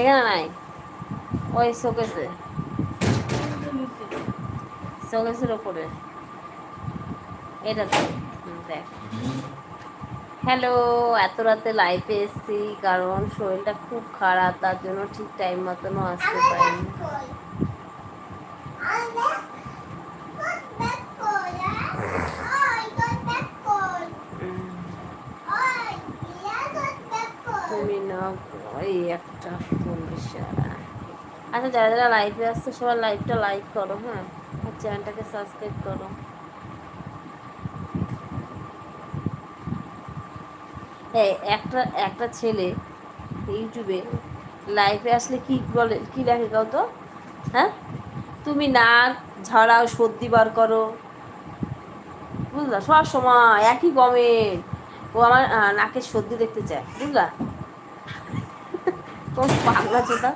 এখানে নাই। ওই শোকেসে। শোকেসের ওপরে এটা তো হুম, দেখ। হ্যালো এত রাতে লাইফে এসেছি কারণ শরীরটা খুব খারাপ তার জন্য ঠিক টাইম মতনও আসতে পারিনি তুমি না ওই একটা চল্লিশ আচ্ছা যারা যারা লাইভে আসছে সবাই লাইভটা লাইক করো হ্যাঁ? আর চ্যানেলটাকে সাবস্ক্রাইব করো। হ্যাঁ একটা একটা ছেলে ইউটিউবে লাইভে আসলে কি বলে, কি লেখে কাউ তো? হ্যাঁ? তুমি নাক ঝাড়াও সর্দি বার করো। বুঝলা? সব সময় একই কমেন্ট ও আমার নাকের সর্দি দেখতে চায়, বুঝলা? কোন পাগলা চোদা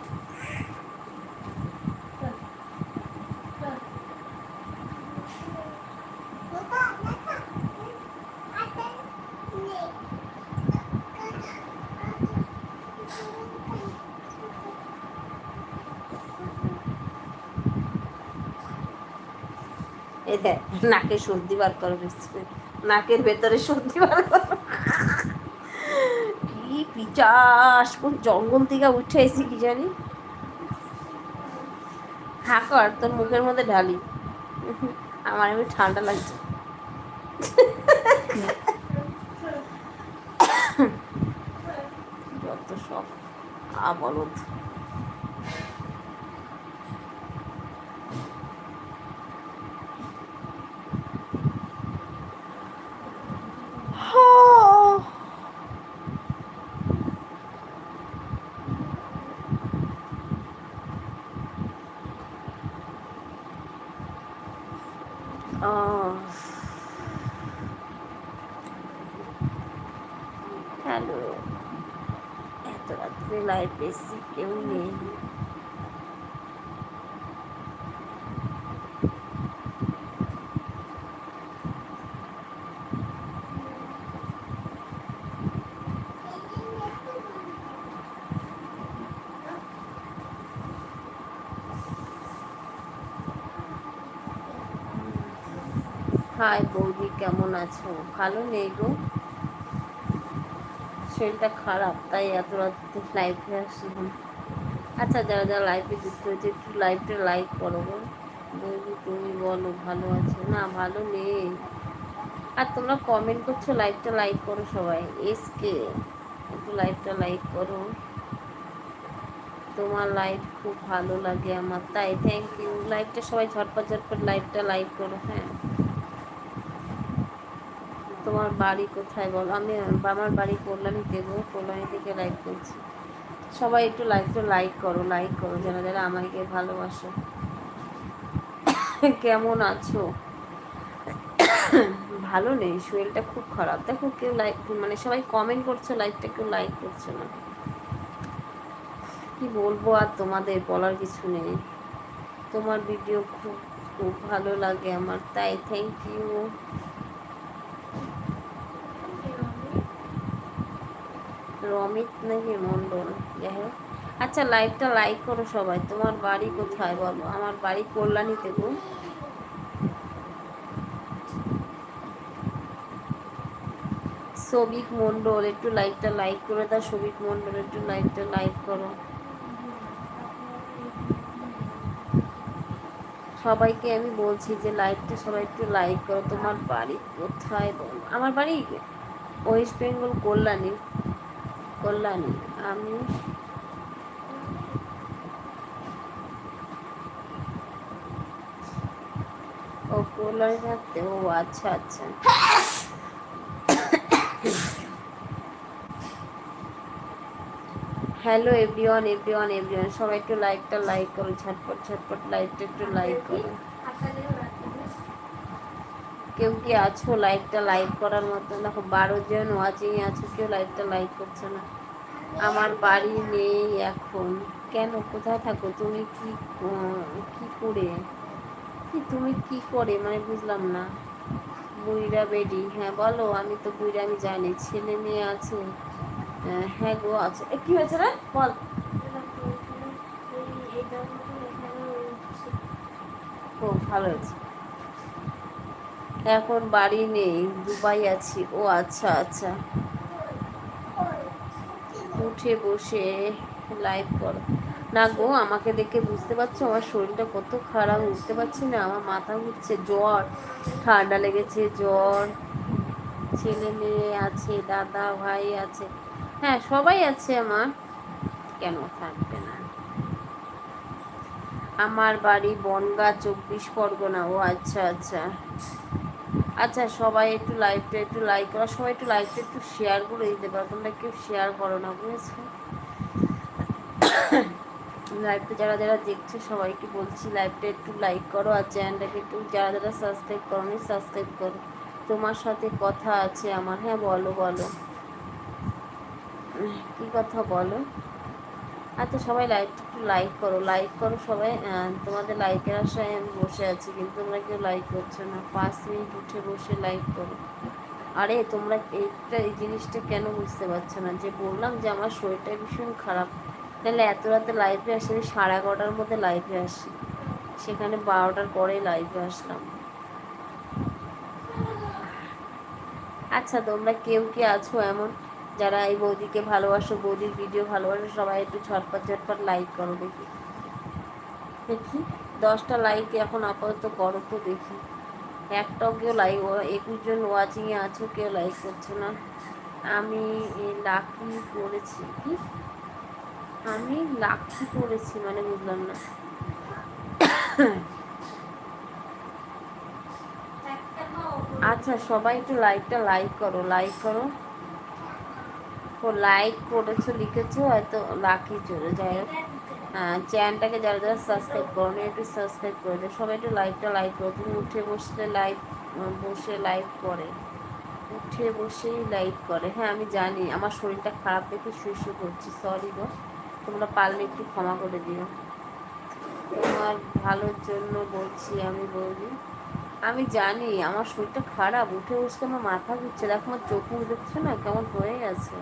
এই দেখ নাকে সর্দি বার করো বুঝছে? নাকের ভেতরে সর্দি বার করো। কি পিচাস, কোন জঙ্গল থেকে উঠে এসেছি কি জানি। হাকর তোর মুখের মধ্যে ঢালি। আমার এমনি ঠান্ডা লাগছে। যত সব আবলত হ্যালো এত রাত্রে লাইভ এসছি কেউ নেই হাই বৌদি কেমন আছো? ভালো নেই গো? শরীরটা খারাপ, তাই এত রাত্রে লাইভে আসলাম আচ্ছা যারা যারা লাইভে যুক্ত হয়েছে, একটু লাইভটা লাইক করো গো বৌদি, তুমি বলো, ভালো আছো? না, ভালো নেই। আর তোমরা কমেন্ট করছ লাইভটা লাইক করো সবাই। এসকে একটু লাইভটা লাইক করো। তোমার লাইভ খুব ভালো লাগে আমার, তাই থ্যাংক ইউ লাইভটা সবাই ঝটপট ঝটপট লাইভটা লাইক করো হ্যাঁ। তোমার বাড়ি কোথায় বলো? আমি আমার বাড়ি কল্যাণীতে গো কল্যাণী থেকে লাইক করছি। সবাই একটু লাইক লাইকটা লাইক করো লাইক করো যারা যারা আমাকে ভালোবাসো। কেমন আছো? ভালো নেই, শরীরটা খুব খারাপ। দেখো কেউ লাইক মানে সবাই কমেন্ট করছে লাইকটা কেউ লাইক করছে না। কি বলব আর তোমাদের বলার কিছু নেই। তোমার ভিডিও খুব খুব ভালো লাগে আমার, তাই থ্যাংক ইউ রমিত নাকি মন্ডল? যাই হোক। আচ্ছা লাইভটা লাইক করো সবাই। তোমার বাড়ি কোথায় বলো? আমার বাড়ি কল্যাণীতে গো। সবিক মন্ডল, একটু লাইকটা লাইক করে দাও। সবিক মন্ডল, একটু লাইকটা লাইক করো। সবাইকে আমি বলছি যে লাইকটা সবাই একটু লাইক করো। তোমার বাড়ি কোথায় বলো? আমার বাড়ি ওয়েস্ট বেঙ্গল কল্যাণী। কল্যাণী। আমি ও কল্যাণী থাকতে, ও আচ্ছা আচ্ছা। হ্যালো এভরিওয়ান এভরিওয়ান এভরিওয়ান সবাই একটু লাইকটা লাইক করো, ঝটপট ঝটপট লাইকটা একটু লাইক করো। কেউ কি আছো লাইকটা লাইক করার মতো দেখো, বারো জন ওয়াচিং আছো, কেউ লাইকটা লাইক করছ না। আমার বাড়ি নেই এখন। কেন? কোথায় থাকো? তুমি কি কি করে? কি তুমি কি করে? মানে বুঝলাম না। বুইরা বেডি। হ্যাঁ বলো, আমি তো বুইরা আমি জানি। ছেলে মেয়ে আছে? হ্যাঁ গো, আছে। কি হয়েছে রে? বল। ও, ভালো আছে এখন বাড়ি নেই, দুবাই আছি। ও আচ্ছা আচ্ছা। উঠে বসে লাইভ করো। না গো, আমাকে দেখে বুঝতে পারছ, আমার শরীরটা কত খারাপ, বুঝতে পারছি না। আমার মাথা ঘুরছে, জ্বর, ঠান্ডা লেগেছে, জ্বর। ছেলে মেয়ে আছে, দাদা ভাই আছে। হ্যাঁ সবাই আছে আমার। কেন থাকবে না? আমার বাড়ি বনগা, চব্বিশ পরগনা। ও আচ্ছা আচ্ছা। আচ্ছা সবাই একটু লাইভটা একটু লাইক করো, সবাই একটু লাইভটা একটু শেয়ার করে দিতে পারো, তোমরা কেউ শেয়ার করো না, বুঝেছ? লাইভটা যারা যারা দেখছ, সবাইকে বলছি লাইভটা একটু লাইক করো আর চ্যানেলটাকে একটু, যারা যারা সাবস্ক্রাইব করো নি সাবস্ক্রাইব করো। তোমার সাথে কথা আছে আমার হ্যাঁ বলো বলো। কি কথা বলো? আচ্ছা সবাই লাইক একটু লাইক করো লাইক করো সবাই তোমাদের লাইকের আশায় আমি বসে আছি, কিন্তু তোমরা কেউ লাইক করছ না। পাঁচ মিনিট উঠে বসে লাইক করো। আরে, তোমরা এইটা, এই জিনিসটা কেন বুঝতে পারছ না? যে বললাম যে আমার শরীরটা ভীষণ খারাপ। তাহলে এত রাতে লাইফে আসি, আমি সাড়ে এগারোটার মধ্যে লাইফে আসি। সেখানে বারোটার পরে লাইফে আসলাম। আচ্ছা তোমরা কেউ কি আছো এমন? যারা এই বৌদিকে ভালোবাসো, বৌদির ভিডিও ভালোবাসো, সবাই একটু ছটপট ছটপট লাইক করো দেখি। দেখি, দশটা লাইক এখন আপাতত করো তো দেখি। একটাও কেউ লাইক একুশ জন ওয়াচিংয়ে আছো, কেউ লাইক করছ না। আমি লাকি করেছি কি? আমি লাকি করেছি মানে বুঝলাম না। আচ্ছা সবাই একটু লাইকটা লাইক করো লাইক করো। ও লাইক করেছ, লিখেছো, হয়তো লাকি চলে। যায় চ্যানেলটাকে যারা যারা সাবস্ক্রাইব করো একটু সাবস্ক্রাইব করে দেয় সবাই একটু লাইকটা লাইক করো। তুমি উঠে বসলে লাইক বসে লাইক করে। উঠে বসেই লাইক করে। হ্যাঁ আমি জানি, আমার শরীরটা খারাপ দেখে শুয়ে শুয়ে করছি সরি গো। তোমরা পারলে একটু ক্ষমা করে দিও। তোমার ভালোর জন্য বলছি, আমি বলি, আমি জানি আমার শরীরটা খারাপ। উঠে বসলে আমার মাথা ঘুরছে। দেখো, আমার চোখ মুখ দেখছ না? কেমন হয়ে গেছে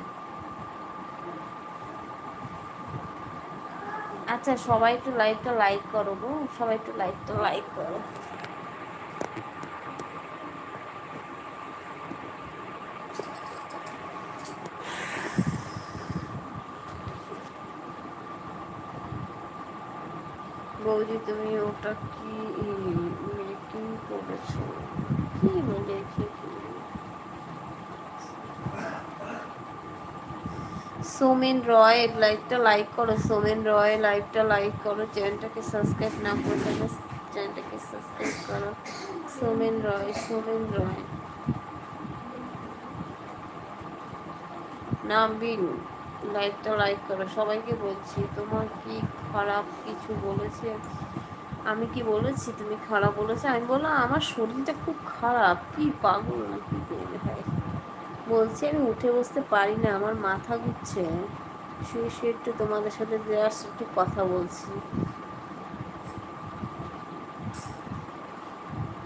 আচ্ছা সবাই একটু লাইভটা লাইক করো গো। সবাই একটু লাইভটা লাইক করো। বৌদি, তুমি ওটা কি মেকিং করেছ? কি লিখে সোমেন রয় লাইভটা লাইক করো, সোমেন রয়, লাইভটা লাইক করো, চ্যানেলটাকে সাবস্ক্রাইব না করলে চ্যানেলটাকে সাবস্ক্রাইব করো। সোমেন রয় সোমেন রয়। নামবিন, লাইভটা লাইক করো। সবাইকে বলছি, তোমার কি খারাপ কিছু বলেছে? আমি কি বলেছি? তুমি খারাপ বলেছ? আমি বললাম, আমার শরীরটা খুব খারাপ। কি পাগল না কি ভাই বলছি, আমি উঠে বসতে পারি না, আমার মাথা ঘুরছে। শুয়ে শুয়ে একটু তোমাদের সাথে দেওয়ার একটু কথা বলছি।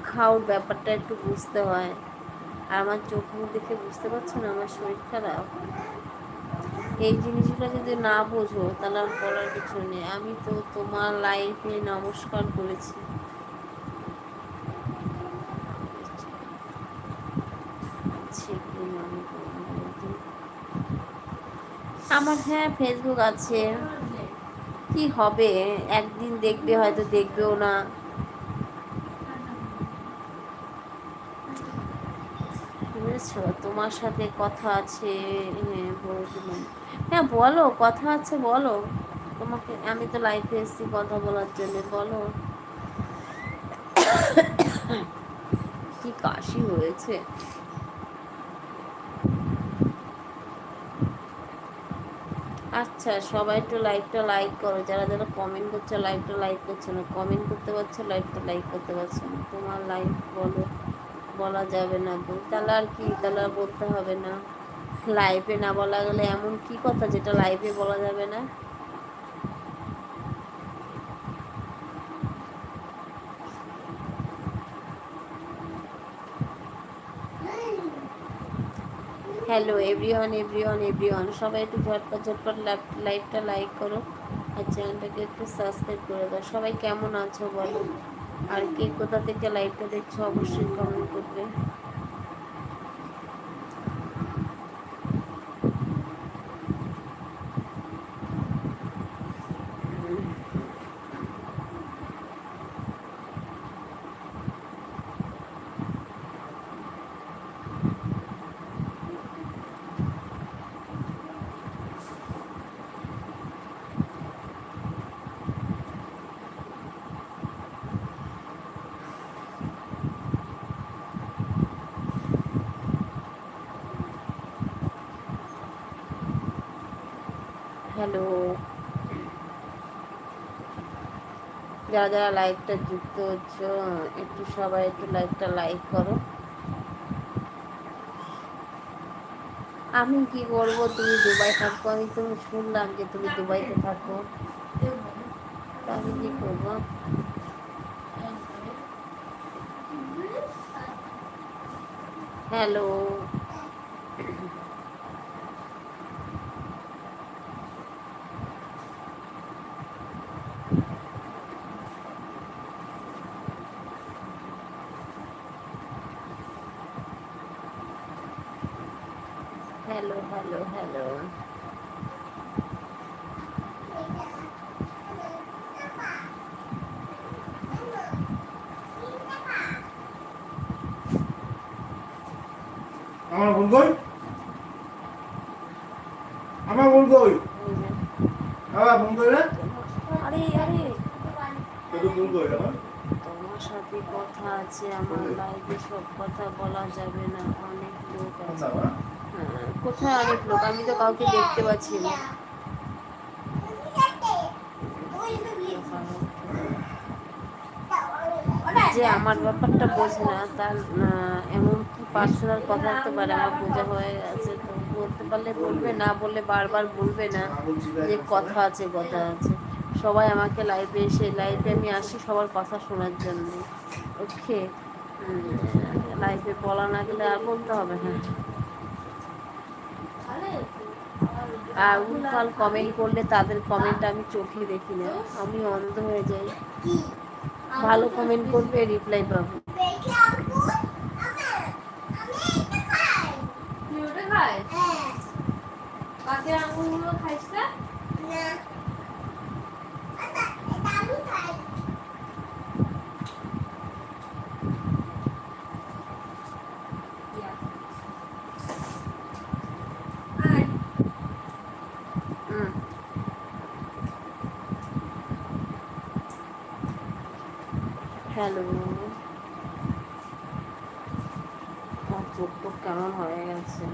খাওয়ার ব্যাপারটা একটু বুঝতে হয়। আর আমার চোখ মুখ দেখে বুঝতে পারছ না, আমার শরীর খারাপ? এই জিনিসগুলো যদি না বোঝো, তাহলে আর বলার কিছু নেই। আমি তো তোমার লাইফে নমস্কার করেছি। আমার হ্যাঁ ফেসবুক আছে। কি হবে? একদিন দেখবে, হয়তো দেখবেও না। তোমার সাথে কথা আছে হ্যাঁ হ্যাঁ বলো, কথা আছে, বলো। তোমাকে, আমি তো লাইফে এসেছি কথা বলার জন্য, বলো। কি কাশি হয়েছে। আচ্ছা সবাই একটু লাইভটা লাইক করো। যারা যারা কমেন্ট করছে লাইভটা লাইক করছে না। কমেন্ট করতে পারছ লাইভটা লাইক করতে পারছ না। তোমার লাইভ বলো, বলা যাবে না তাহলে আর কি, তাহলে বলতে হবে না। লাইভে না বলা গেলে এমন কি কথা যেটা লাইভে বলা যাবে না? Hello everyone everyone everyone. সবাই একটু ঝটপট ঝটপট লাইভটা লাইক করো আর চ্যানেলটাকে একটু সাবস্ক্রাইব করে দাও। সবাই কেমন আছো বলো? আর কে কোথা থেকে লাইভটা দেখছ অবশ্যই কমেন্ট করবে। হ্যালো। যারা যারা লাইভটা যুক্ত হচ্ছ, একটু সবাই একটু লাইভটা লাইক করো। আমি কি করব তুমি দুবাই থাকো। আমি তুমি শুনলাম যে তুমি দুবাইতে থাকো। আমি কি করব? হ্যালো হ্যালো হ্যালো আমার ভুল কই? আমার ভুল কই? আমার ভুল কই রে? আরে আরে। তোর ভুল কই আমার তোমার সাথে কথা আছে আমার লাইভে সব কথা বলা যাবে না। অনেক লোক আছে। হ্যাঁ, কোথায় অনেক লোক? আমি তো কাউকে দেখতে পাচ্ছি না। যে আমার ব্যাপারটা বোঝে না তার এমন পার্সোনাল কথা হতে পারে আমার বোঝা হয়ে গেছে। তো বলতে পারলে বলবে, না বললে বারবার বলবে না যে কথা আছে কথা আছে। সবাই আমাকে লাইভে এসে লাইভে আমি আসি সবার কথা শোনার জন্য। ওকে? লাইভে বলা না গেলে আর বলতে হবে হ্যাঁ আর উল্ফাল কমেন্ট করলে তাদের কমেন্ট আমি চোখে দেখি না। আমি অন্ধ হয়ে যাই। ভালো কমেন্ট করবে রিপ্লাই পাবো তুই ওটা খাস পাখির আঙুরগুলো খাইস না আয় হুম হ্যালো আমার চোখ টোক কেমন হয়ে গেছে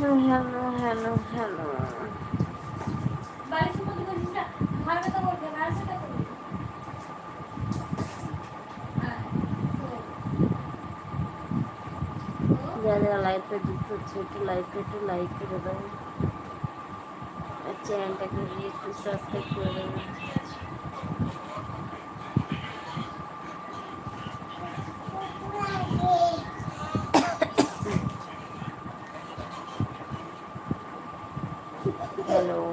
হ্যালো হ্যালো হ্যালো হ্যালো। যারা যারা লাইভটা যুক্ত হচ্ছে একটু লাইভটা একটু লাইক করে দাও। আর চ্যানেলটাকে একটু সাবস্ক্রাইব করে দেবো হ্যালো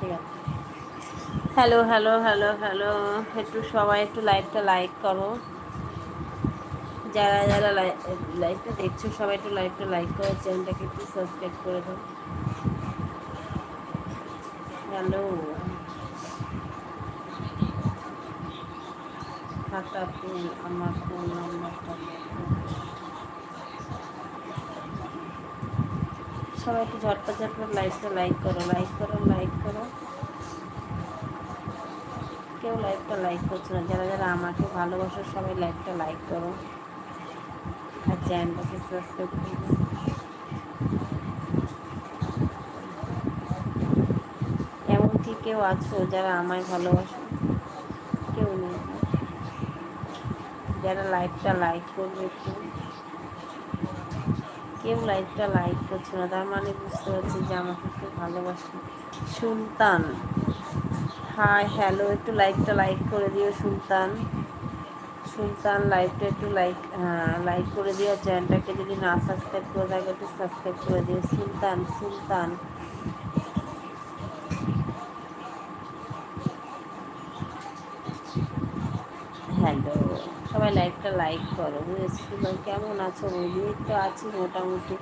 ঠিক আছে হ্যালো হ্যালো হ্যালো হ্যালো, একটু সবাই একটু লাইভটা লাইক করো। যারা যারা লাইভটা দেখছ, সবাই একটু লাইভটা লাইক করো চ্যানেলটাকে একটু সাবস্ক্রাইব করে দাও। হ্যালো। খাতা আমার ফোন নাম্বারটা সবাই একটু ঝটপট ঝটপট লাইভটা লাইক করো লাইক করো লাইক করো। কেউ লাইভটা লাইক করছে না। যারা যারা আমাকে ভালোবাসো, সবাই লাইভটা লাইক করো। আর চ্যানেলটাকে সাবস্ক্রাইব করো। এমনকি কেউ আছো যারা আমায় ভালোবাসো, কেউ নেই। যারা লাইভটা লাইক করবে একটু। কেউ লাইভটা লাইক করছে না, তার মানে বুঝতে পারছি যে আমাকে একটু ভালোবাসে। সুলতান হাই হ্যালো একটু লাইভটা লাইক করে দিও সুলতান। সুলতান লাইভটা একটু লাইক লাইক করে দিও। চ্যানেলটাকে যদি না সাবস্ক্রাইব করে থাকে, একটু সাবস্ক্রাইব করে দিও। সুলতান সুলতান হ্যালো সবাই লাইভটা লাইক করো বুঝেছিল কেমন আছো বৌদি? তো আছি মোটামুটি।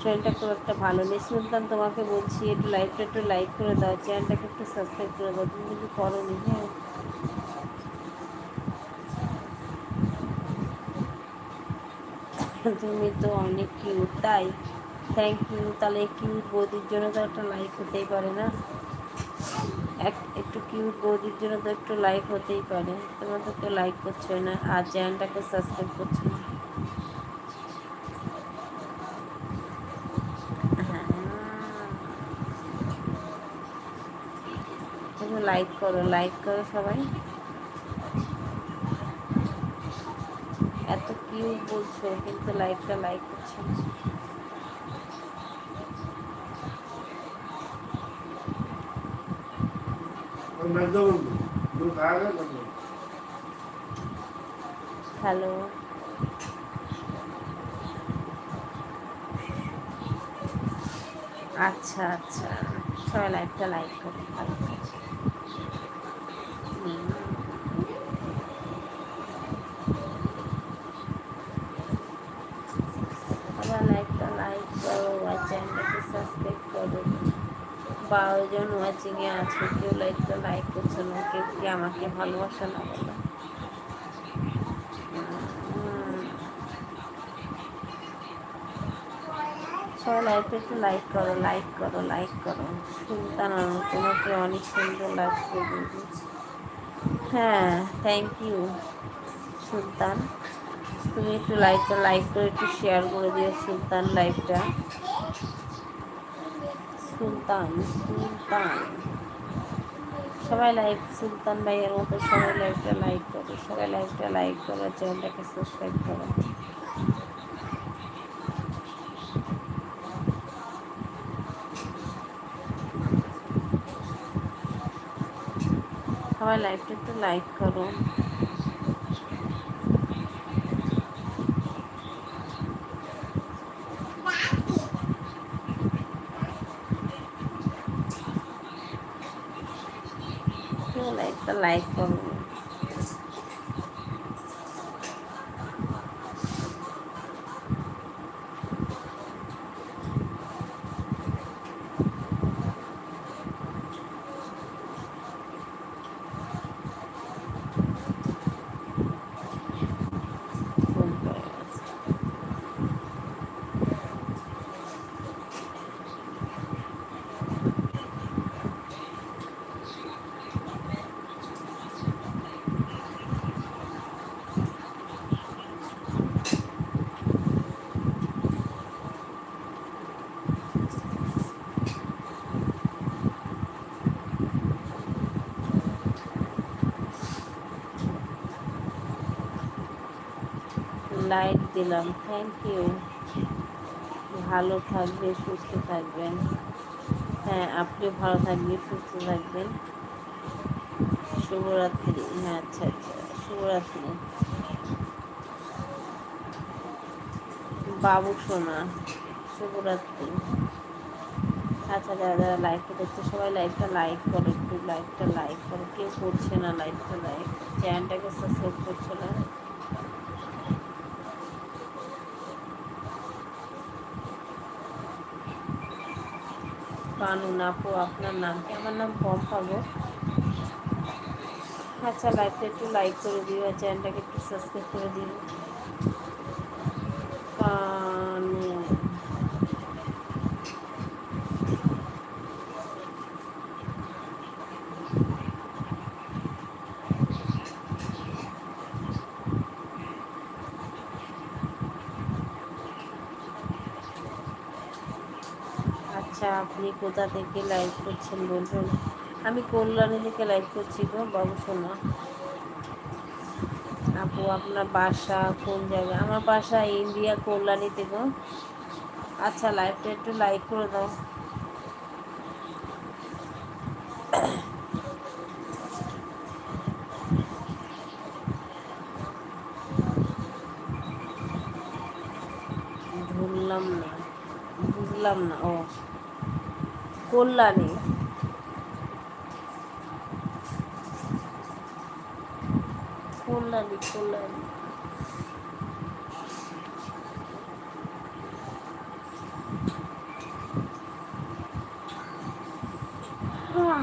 শরীরটা খুব একটা ভালো নেই। সুলতান তোমাকে বলছি, একটু লাইভটা একটু লাইক করে দাও, চ্যানেলটাকে একটু সাবস্ক্রাইব করে দাও। তুমি কিন্তু করো নি হ্যাঁ। তুমি তো অনেক কিউট তাই? থ্যাংক ইউ তাহলে কিউট বৌদির জন্য তো একটা লাইক হতেই পারে না। এক, একটু কিউট বৌদির জন্য তো একটু লাইক হতেই পারে। তোমরা তো কেউ লাইক করছ না, আর চ্যানেলটাকে সাবস্ক্রাইব করছ না। লাইক করো লাইক করো সবাই। এত কিউট বলছো, কিন্তু লাইকটা লাইক করছ হ্যালো। আচ্ছা আচ্ছা। সবাই লাইভটা লাইক করো লাইক করো হুম। সবাই লাইভটা লাইক করো আর চ্যানেলটাকে সাবস্ক্রাইব করো ওয়াচিংয়ে আছো, কেউ লাইভটা লাইক করছ না, কেউ কি আমাকে ভালোবাসে না? বলো। সবাই লাইভটা একটু লাইক করো লাইক করো লাইক করো। সুলতান, তোমাকে অনেক সুন্দর লাগছে হ্যাঁ থ্যাংক ইউ সুলতান। তুমি একটু লাইভটা লাইক করে, একটু শেয়ার করে দিও সুলতান লাইভটা সুলতান সুলতান। সবাই লাইভ সুলতান ভাইয়ের মতো সবাই লাইভটা লাইক করো, সবাই লাইভটা লাইক করো, চ্যানেলটাকে সাবস্ক্রাইব করো। সবাই লাইভটা একটু লাইক করো কেউ লাইভটা লাইক করো ফোন করে গেছে। লাইক দিলাম। থ্যাংক ইউ ভালো থাকবে, সুস্থ থাকবেন। হ্যাঁ আপনিও ভালো থাকবেন, সুস্থ থাকবেন। শুভরাত্রি। হ্যাঁ আচ্ছা আচ্ছা। শুভরাত্রি। বাবু সোনা, শুভরাত্রি। আচ্ছা যারা যারা লাইভটা দেখছে, সবাই লাইভটা লাইক করো একটু লাইভটা লাইক করো। কেউ করছে না লাইভটা লাইক চ্যানেলটাকে সাবস্ক্রাইব করছে না? পানুন আপু, আপনার নাম কি? আমার নাম পম্পা গো আচ্ছা লাইভটা একটু লাইক করে দিও চ্যানেলটাকে একটু সাবস্ক্রাইব করে দিও পানু আচ্ছা আপনি কোথা থেকে লাইভ করছেন বলবেন আমি কল্যাণী থেকে লাইভ করছি গো, বাবু সোনা আপু, আপনার বাসা কোন জায়গায়? আমার বাসা ইন্ডিয়া কল্যাণীতে গো। আচ্ছা লাইভটা একটু লাইক করে দাও। ধরলাম না বুঝলাম না, ও। কল্যাণী। কল্যাণী কল্যাণী আহ,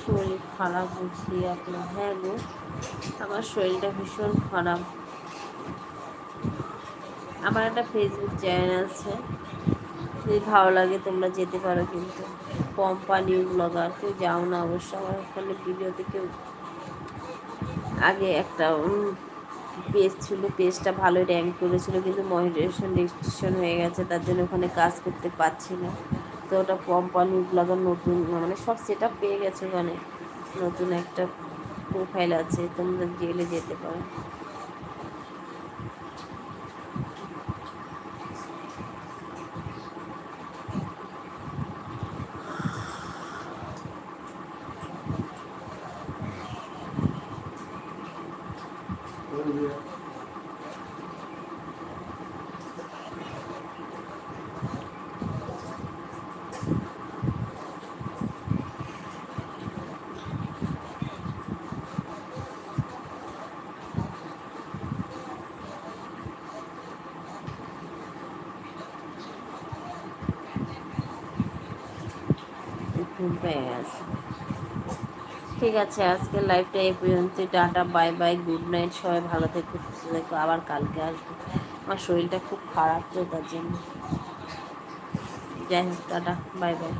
শরীর খারাপ বুঝি আপনার। হ্যাঁ গো, আমার শরীরটা ভীষণ খারাপ। আমার একটা ফেসবুক চ্যানেল আছে, যদি ভালো লাগে তোমরা যেতে পারো কিন্তু। পম্পা নিউ ব্লগার কেউ যাও না অবশ্য, আমার ওখানে ভিডিওতে কেউ আগে একটা পেজ ছিল পেজটা ভালোই র্যাঙ্ক করেছিল, কিন্তু মনিটাইজেশন রেজিস্ট্রেশন হয়ে গেছে, তার জন্য ওখানে কাজ করতে পারছি না। তো ওটা কোম্পানি ব্লগার নতুন মানে সব সেট পেয়ে গেছে ওখানে। নতুন একটা প্রোফাইল আছে তোমরা জেলে যেতে পারো। ঘুম পেয়ে গেছে ঠিক আছে, আজকের লাইফটা এই পর্যন্ত tata bye bye good night সবাই ভালো থেকো, সুস্থ থেকো। আবার কালকে আসব। আমার শরীরটা খুব খারাপ তো, তার জন্য। যাই হোক, টাটা বাই বাই